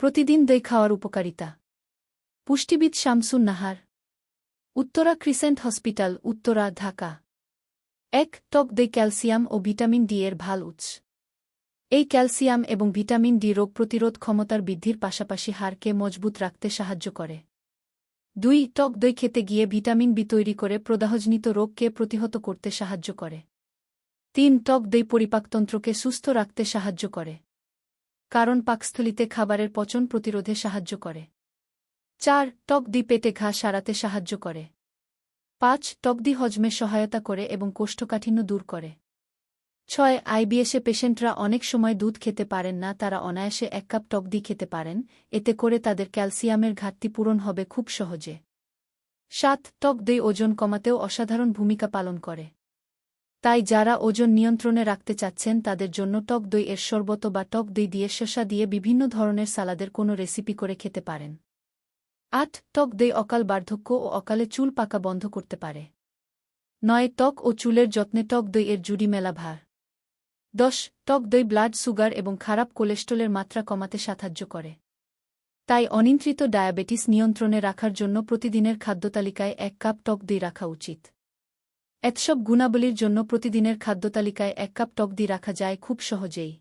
প্রতিদিন দই খাওয়ার উপকারিতা। পুষ্টিবিদ Shamsun Nahar. Uttara crescent hospital, Uttara, Dhaka. এক টক দই, ক্যালসিয়াম ও ভিটামিন ডি এর ভালো উৎস। এই ক্যালসিয়াম এবং ভিটামিন ডি রোগ প্রতিরোধ ক্ষমতার বৃদ্ধির পাশাপাশি হাড়কে মজবুত রাখতে সাহায্য করে। দুই টক দই খেতে গিয়ে ভিটামিন বি তৈরি করে প্রদাহজনিত রোগকে প্রতিহত করতে সাহায্য করে। তিন টক দই পরিপাকতন্ত্রকে সুস্থ রাখতে সাহায্য করে। কারণ পাকস্থলিতে খাবারের পচন প্রতিরোধে সাহায্য করে। চার, টক দি পেটে ঘা সারাতে সাহায্য করে। পাঁচ, টক দি হজমে সহায়তা করে এবং কোষ্ঠকাঠিন্য দূর করে। ছয়, আইবিএসে পেশেন্টরা অনেক সময় দুধ খেতে পারেন না, তারা অনায়াসে এক কাপ টক দি খেতে পারেন, এতে করে তাদের ক্যালসিয়ামের ঘাটতি পূরণ হবে খুব সহজে। সাত, টক দই ওজন কমাতেও অসাধারণ ভূমিকা পালন করে। তাই যারা ওজন নিয়ন্ত্রণে রাখতে চাচ্ছেন তাদের জন্য টক দই এর শরবত বা টক দই দিয়ে শসা দিয়ে বিভিন্ন ধরনের সালাদের কোনো রেসিপি করে খেতে পারেন। আট, টক দই অকাল বার্ধক্য ও অকালে চুল পাকা বন্ধ করতে পারে। নয়, ত্বক ও চুলের যত্নে টক দই এর জুড়ি মেলা ভার। দশ, টক দই ব্লাড সুগার এবং খারাপ কোলেস্ট্রলের মাত্রা কমাতে সাহায্য করে। তাই অনিয়ন্ত্রিত ডায়াবেটিস নিয়ন্ত্রণে রাখার জন্য প্রতিদিনের খাদ্যতালিকায় এক কাপ টক দই রাখা উচিত। এতসব গুণাবলীর জন্য প্রতিদিনের খাদ্যতালিকায় এক কাপ টক দি রাখা যায় খুব সহজেই।